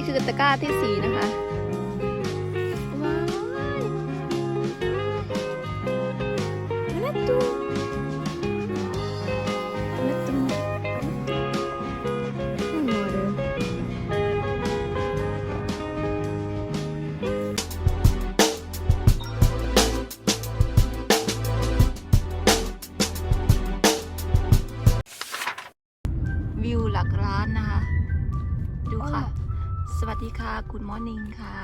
นี่คือตะกร้าที่สีนะคะ สวัสดีค่ะคุณมอร์นิ่งค่ะ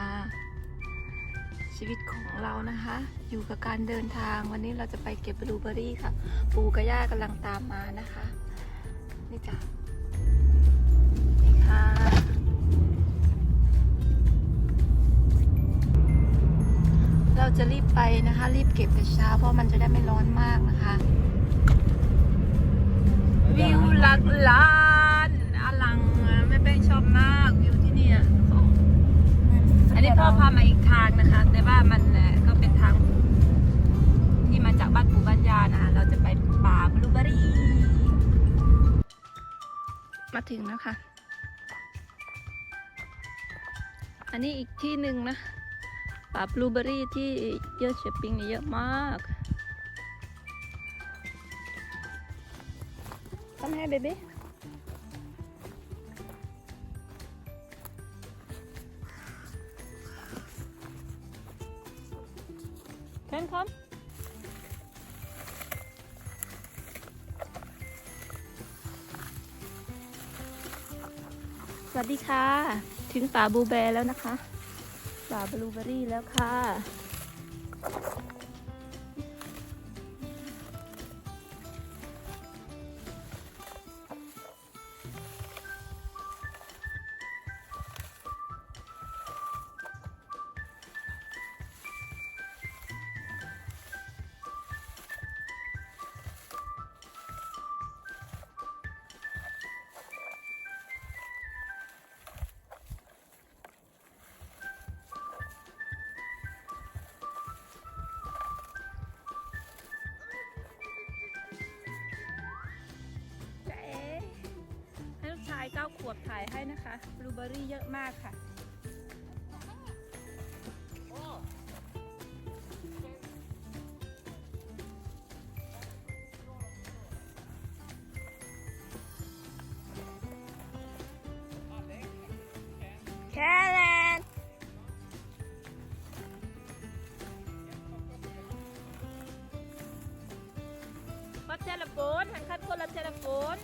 ชีวิตของเรานะคะ อยู่กับการเดินทางวันนี้เราจะไปเก็บบลูเบอรี่ค่ะ ปูกับย่ากำลังตามมานะคะ นี่จ้ะนี่ค่ะเราจะรีบไปนะคะ รีบเก็บแต่เช้าเพราะมันจะได้ไม่ร้อนมากนะคะ วิวหลักล้านอลังอะแม่แป้งชอบมาก นนี้พ่อพามาอีกทางนะคะ แต่ว่ามันเอ่อก็เป็นทาง ที่มาจากบ้านปู่บ้านยานะคะเราจะไปป่าบลูเบอรี่ มาถึงแล้วค่ะ อันนี้อีกที่หนึ่งนะป่าบลูเบอรี่ที่เยอะเชปปิ้งนี่เยอะมาก Kom her, baby. Ben kom. สวัสดีค่ะ ถึงป่าบลูแบร์แล้วนะคะ ป่าบลูเบอรี่แล้วค่ะ วบถ่ายให้นะคะบลูเบอรี่เยอะมากค่ะ แคแลนด์คนเทเลโฟนหันคัดคนละเทเลโฟน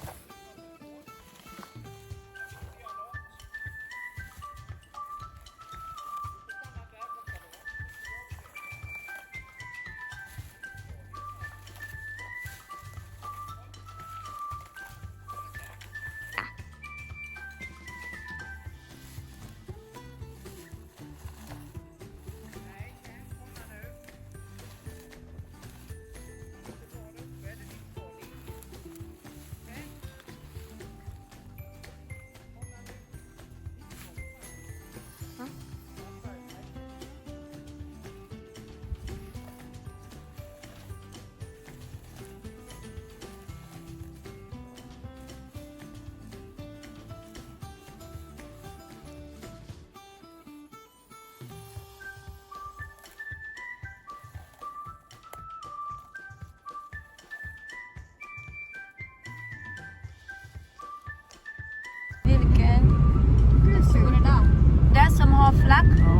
har flack. Ja,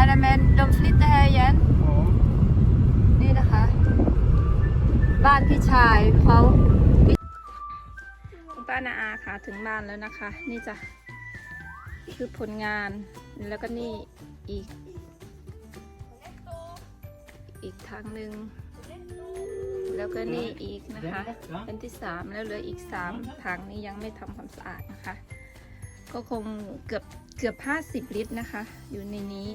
Är det men de flyttar här igen. ja. นี่นะคะ บ้านพี่ชายเขาคุณป้านาอาค่ะถึงบ้านแล้วนะคะ นี่จ้ะคือผลงานแล้วก็นี่อีก อีกทางหนึ่งแล้วก็นี่อีกนะคะ เป็นที่สามแล้วเหลืออีกสามทางนี้ยังไม่ทำความสะอาดนะคะ ก็คงเกือบ เกือบห้าสิบลิตรนะคะ อยู่ในนี้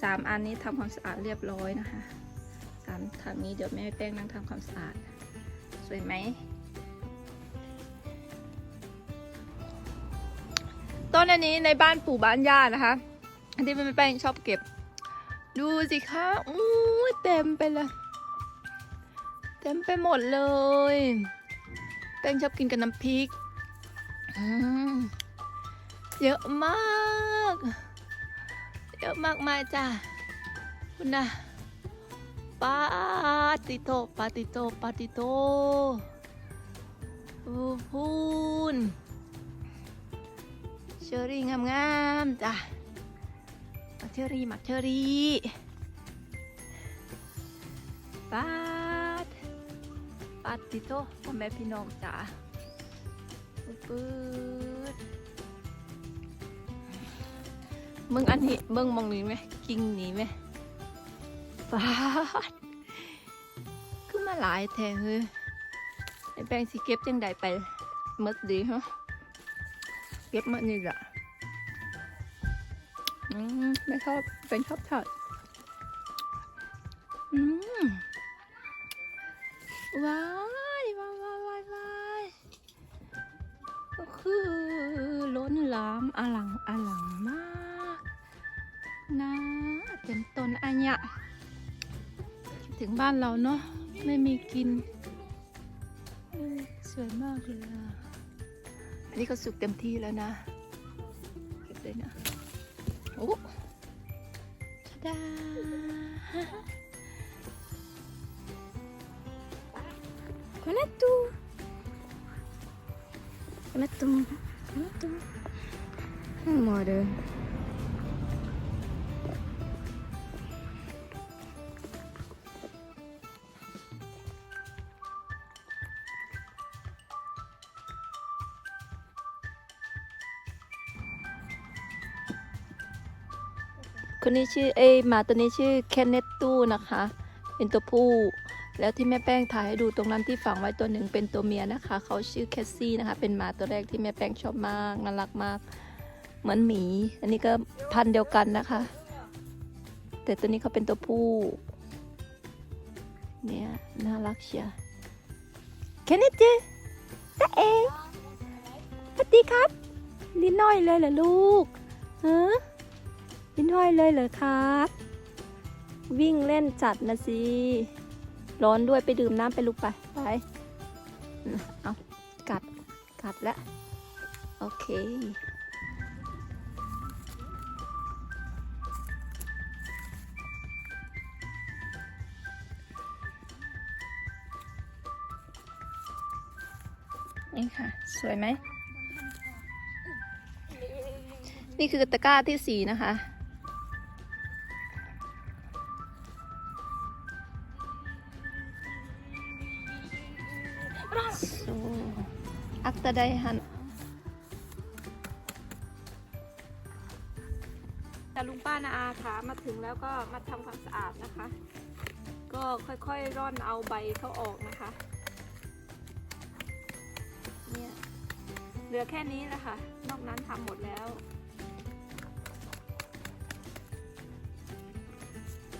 สามอันนี้ทำความสะอาดเรียบร้อยนะคะสามทางนี้เดี๋ยวแม่แป้งนั่งทำความสะอาด สวยไหม ต้นอันนี้ในบ้านปู่บ้านย่านะคะอันที่แม่แป้งชอบเก็บ ดูสิคะอู้เต็มไปเลยเต็มไปหมดเลย แป้งชอบกินกับน้ำพริก อืม เยอะมาก เยอะมากมายจ้ะคุณนะปาติโตปาติโตปาติโตโอ้พูนเชอรี่งามๆจ้ะมักเชอรี่มักเชอรี่ปาดปาติโตพ่อแม่พี่น้องจ้ะปื๊ด มึงอันนี้มึงมองนี้ไหมกิ่งนี้ไหมฟาดขึ้นมาหลายแทงเฮ้ยไอ้แปลงสิเก็บจังใดไปหมดดีฮะเก็บมานี่แหละอืมไม่ชอบเป็นชอบทอดอืมว้ายว้ายว้ายว้ายว้ายก็คือล้นหลามอลังอลังมาก ต้นอันยถึงบ้านเราเนาะไม่มีกิน สวยมากเลยอะอันนี้ก็สุกเต็มที่แล้วนะ เก็บเลยนะโอ้ชะดาคนละตูคนละตูคนละตูห คนนี้ชื่อเอยหมาตัวนี้ชื่อแคนเนตตู้นะคะ เป็นตัวผู้ แล้วที่แม่แป้งถ่ายให้ดูตรงนั้นที่ฝังไว้ตัวหนึ่งเป็นตัวเมียนะคะ เขาชื่อแคสซี่นะคะ เป็นหมาตัวแรกที่แม่แป้งชอบมากน่ารักมาก เหมือนหมี อันนี้ก็พันเดียวกันนะคะ แต่ตัวนี้เขาเป็นตัวผู้ เนี่ยน่ารักเชียวแคนเนตจีตาเอสวัสดีครับลิ้นน้อยเลยเหรอลูกเออ ลิ้นห้อยเลยเหรอครับ วิ่งเล่นจัดนะสิ ร้อนด้วยไปดื่มน้ำไปลูกไป ไป เอากัด กัดแล้ว โอเคนี่ค่ะ สวยไหม นี่คือตะกร้าที่สีนะคะ อักตะไดหันแต่ลุงป้านาอาค่ะมาถึงแล้วก็มาทำความสะอาดนะคะ ก็ค่อยๆร่อนเอาใบเขาออกนะคะเนี่ยเหลือแค่นี้แหละค่ะ นอกนั้นทำหมดแล้ว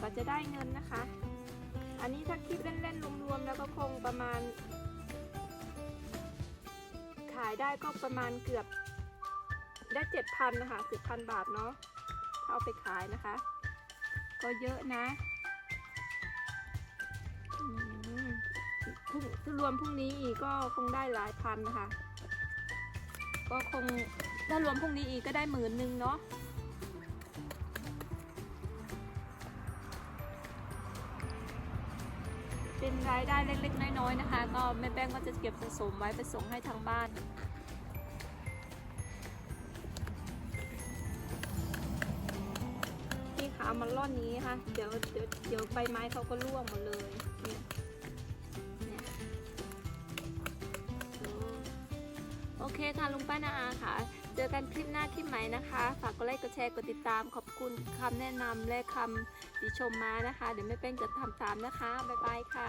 ก็จะได้เงินนะคะ อันนี้ถ้าคิดเล่นๆรวมๆแล้วก็คงประมาณายได้ก็ประมาณเกือบได้เจ็ดพันนะคะสิบพันบาทเนาะถ้าเอาไปขายนะคะ ก็เยอะนะอืมพรุ่งถ้ารวมพรุ่งนี้อีกก็คงได้หลายพันนะคะ ก็คงถ้ารวมพรุ่งนี้อีกก็ได้หมื่นหนึ่งเนาะ เป็นรายได้เล็กๆ น้อยๆนะคะ ก็แม่แป้งก็จะเก็บสะสมไว้ไปส่งให้ทางบ้านนี่ค่ะเอามาล่อนนี้ค่ะเดี๋ยวเดี๋ยวเดี๋ยวใบไม้เขาก็ร่วงหมดเลยเนี่ยเนี่ยโอ้โอเคค่ะลุงป้านาอาค่ะ เจอกันคลิปหน้าคลิปใหม่นะคะ ฝากกดไลค์กดแชร์กดติดตาม ขอบคุณคำแนะนำและคำติชมมานะคะ เดี๋ยวแม่แป้งจะทำตามนะคะ บ๊ายบายค่ะ